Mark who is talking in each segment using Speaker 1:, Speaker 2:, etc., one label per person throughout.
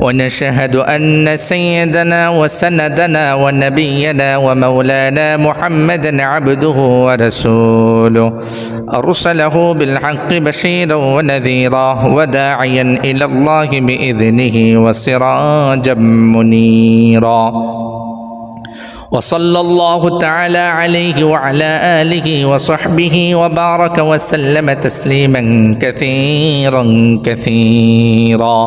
Speaker 1: ونشهد أن سيدنا وسندنا ونبينا ومولانا محمدا عبده ورسوله. أرسله بالحق بشيرا ونذيرا وداعيا إلى الله بإذنه وسراجا منيرا. وصلى الله تعالى عليه وعلى آله وصحبه وبارك وسلم تسليما كثيرا كثيرا.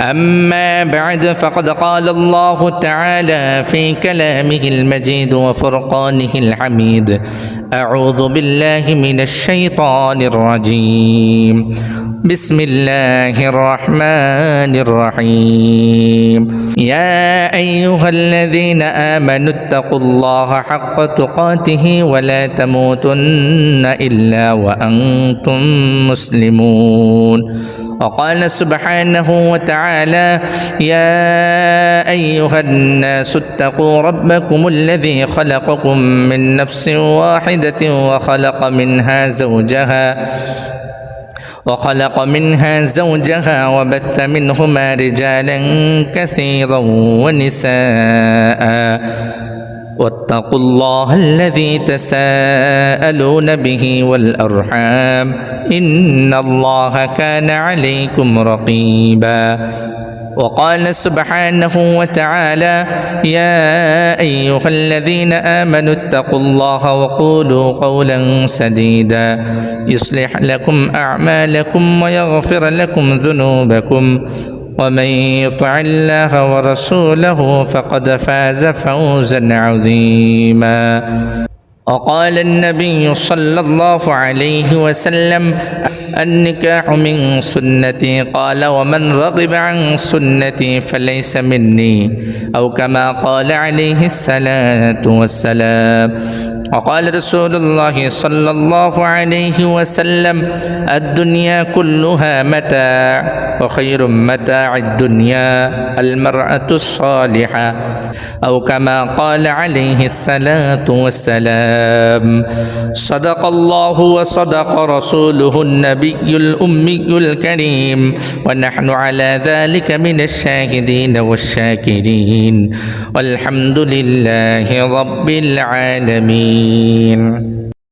Speaker 1: أما بعد فقد قال الله تعالى في كلامه المجيد وفرقانه الحميد أعوذ بالله من الشيطان الرجيم. بسم الله الرحمن الرحيم. يا أيها الذين آمنوا اتقوا الله حق تقاته ولا تموتن إلا وأنتم مسلمون. وقال سبحانه وتعالى يا أيها الناس اتقوا ربكم الذي خلقكم من نفس واحدة وخلق منها زوجها وخلق منها زوجها وبث منهما رجالا كثيرا ونساء. واتقوا الله الذي تساءلون به والأرحام إن الله كان عليكم رقيبا وقال سبحانه وتعالى يا أيها الذين آمنوا اتقوا الله وقولوا قولا سديدا يصلح لكم أعمالكم ويغفر لكم ذنوبكم ومن يطع الله ورسوله فقد فاز فوزا عظيما. وقال النبي صلى الله عليه وسلم النكاح من سنتي. قال ومن رغب عن سنتي فليس مني. أو كما قال عليه الصلاة والسلام. وقال رسول الله صلى الله عليه وسلم الدنيا كلها متاع وخير متاع الدنيا المرأة الصالحة. أو كما قال عليه الصلاة والسلام صدق الله وصدق رسوله النبي الأمي الكريم ونحن على ذلك من الشاهدين والشاكرين. والحمد لله رب العالمين. আজমাইন